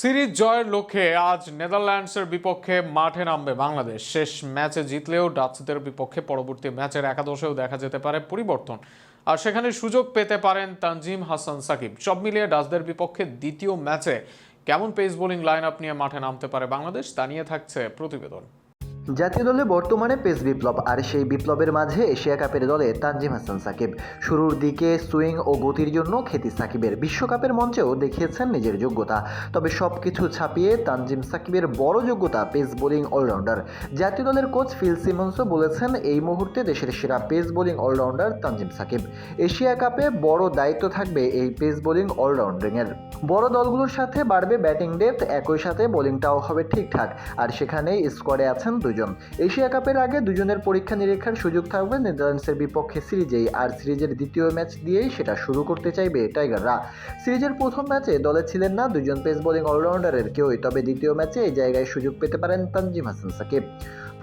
Series জয়ের লক্ষ্যে আজ নেদারল্যান্ডসের বিপক্ষে মাঠে নামবে বাংলাদেশ। শেষ ম্যাচে জিতলেও ডাচদের বিপক্ষে পরবর্তী ম্যাচের একাদশেও দেখা যেতে পারে পরিবর্তন। আর সেখানে সুযোগ পেতে পারেন তানজিম হাসান সাকিব। সব মিলিয়ে ডাচদের বিপক্ষে দ্বিতীয় ম্যাচে কেমন পেস বোলিং লাইন আপ নিয়ে মাঠে নামতে পারে বাংলাদেশ, তা নিয়ে থাকছে প্রতিবেদন। জাতীয় দলে বর্তমানে পেস বিপ্লব, আর সেই বিপ্লবের মাঝে এশিয়া কাপের দলে তানজিম হাসান সাকিব। শুরুর দিকে সুইং ও গতির জন্য খ্যাতি সাকিবের। বিশ্বকাপের মঞ্চেও দেখিয়েছেন নিজের যোগ্যতা। তবে সব কিছু ছাপিয়ে তানজিম সাকিবের বড় যোগ্যতা পেস বোলিং অলরাউন্ডার। জাতীয় দলের কোচ ফিল সিমন্সও বলেছেন, এই মুহূর্তে দেশের সেরা pace bowling allrounder Tanzim Sakib. Asia কাপে বড় দায়িত্ব থাকবে এই পেস বোলিং অলরাউন্ডিংয়ের বড় দলগুলোর সাথে বাড়বে ব্যাটিং ডেপথ, একই সাথে বোলিংটাও হবে ঠিকঠাক। আর সেখানে স্কোয়াডে আছেন দুজন এশিয়া কাপের আগে দুজনের পরীক্ষা নিরীক্ষার সুযোগ থাকবে নেদারল্যান্ডসের বিপক্ষে সিরিজেই আর সিরিজের দ্বিতীয় ম্যাচ দিয়েই সেটা শুরু করতে চাইবে টাইগাররা। সিরিজের প্রথম ম্যাচে দলে ছিলেন না দুজন পেস বোলিং অলরাউন্ডারের কেউই, তবে দ্বিতীয় ম্যাচে এই জায়গায় সুযোগ পেতে পারেন তানজিম হাসান সাকিব।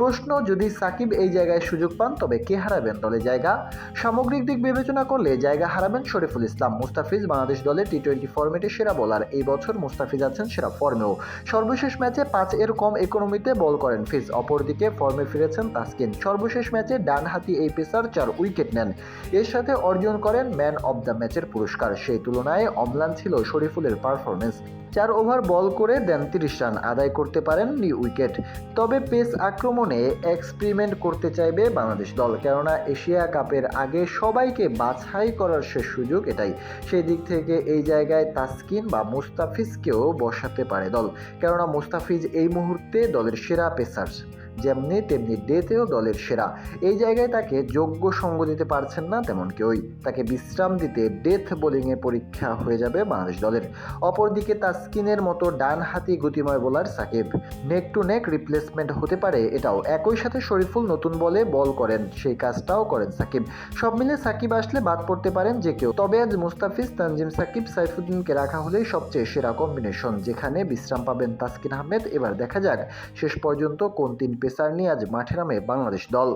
প্রশ্ন, যদি সাকিব এই জায়গায় সুযোগ পান, তবে কে হারাবেন দলে জায়গা? সামগ্রিক দিক বিবেচনা করলে জায়গা হারাবেন শরীফুল ইসলাম। মুস্তাফিজ বাংলাদেশ দলে টি টোয়েন্টি ফর্মেটে সেরা বোলার এই বছর মুস্তাফিজ আছেন সেরা ফর্মেও সর্বশেষ ম্যাচে পাঁচ এর কম ইকোনমিতে বল করেন ফিজ। অপরদিকে ফর্মে ফিরেছেন তাসকিন। সর্বশেষ ম্যাচে ডান হাতি এই পেসার চার উইকেট নেন। এর সাথে অর্জন করেন ম্যান অব দ্য ম্যাচের পুরস্কার। সেই তুলনায় অম্লান ছিল শরীফুলের পারফরমেন্স চার ওভার বল করে দেন তিরিশ রান, আদায় করতে পারেন পারেননি উইকেট। তবে পেস আক্রমণে এক্সপেরিমেন্ট করতে চাইবে বাংলাদেশ দল, কেননা এশিয়া কাপের আগে সবাইকে বাছাই করার শেষ সুযোগ এটাই। সেই দিক থেকে এই জায়গায় তাসকিন বা মুস্তাফিজকেও বসাতে পারে দল, কেননা মুস্তাফিজ এই মুহূর্তে দলের সেরা পেসার। যেমনি তেমনি ডেতেও দলের সেরা। এই জায়গায় তাকে যোগ্য সঙ্গ দিতে পারছেন না তেমন কেউই। তাকে বিশ্রাম দিতে ডেথ বোলিংয়ে পরীক্ষা হয়ে যাবে বাংলাদেশ দলের। অপরদিকে তাসকিনের মতো ডান হাতি গতিময় bowler Sakib. Neck to neck replacement হতে পারে এটাও। একই সাথে শরীফুল নতুন বলে বল করেন, সেই কাজটাও করেন সাকিব। সব মিলে সাকিব আসলে বাদ পড়তে পারেন যে কেউ। তবে আজ মুস্তাফিজ, তানজিম সাকিব, সাইফুদ্দিনকে রাখা হলেই সবচেয়ে সেরা কম্বিনেশন, যেখানে বিশ্রাম পাবেন তাসকিন আহমেদ। এবার দেখা যাক শেষ পর্যন্ত কোন তিন পেসার নিয়ে আজ মাঠে নামে বাংলাদেশ দল।